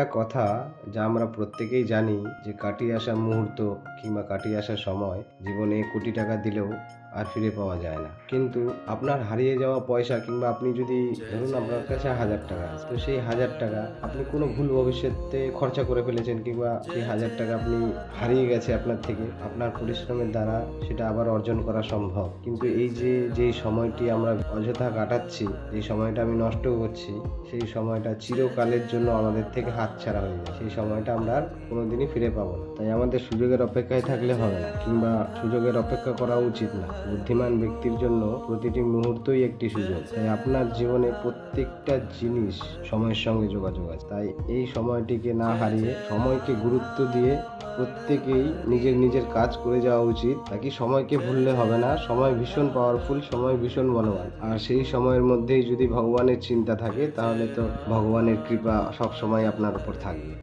একটা কথা যা আমরা প্রত্যেকেই জানি যে কাটিয়ে আসা মুহূর্ত কিংবা কাটিয়ে আসা সময় জীবনে কোটি টাকা দিলেও আর ফিরে পাওয়া যায় না। কিন্তু আপনার হারিয়ে যাওয়া পয়সা কিংবা আপনি যদি ধরুন আপনার কাছে হাজার টাকা তো সেই হাজার টাকা আপনি কোনো ভুল ভবিষ্যতে খরচা করে ফেলেছেন কিংবা সেই হাজার টাকা আপনি হারিয়ে গেছে আপনার থেকে আপনার পরিশ্রমের দ্বারা সেটা আবার অর্জন করা সম্ভব। কিন্তু এই যে যেই সময়টি আমরা অযথা কাটাচ্ছি যে সময়টা আমি নষ্ট করছি সেই সময়টা চিরকালের জন্য আমাদের থেকে হাতছাড়া হয়ে যায় সেই সময়টা আমরা আর কোনোদিনই ফিরে পাবো না। তাই আমাদের সুযোগের অপেক্ষায় থাকলে হবে না, কিংবা সুযোগের অপেক্ষা করা উচিত না। বুদ্ধিমান ব্যক্তির জন্য প্রতিটি মুহূর্তই একটি সুযোগ। তাই আপনার জীবনে প্রত্যেকটা জিনিস সময়ের সঙ্গে যোগাযোগ আছে। তাই এই সময়টিকে না হারিয়ে সময়কে গুরুত্ব দিয়ে প্রত্যেকেই নিজের নিজের কাজ করে যাওয়া উচিত। তাকে সময়কে ভুললে হবে না। সময় ভীষণ পাওয়ারফুল সময় ভীষণ বলবান আর সেই সময়ের মধ্যেই যদি ভগবানের চিন্তা থাকে, তাহলে তো ভগবানের কৃপা সব সময় আপনার উপর থাকবে।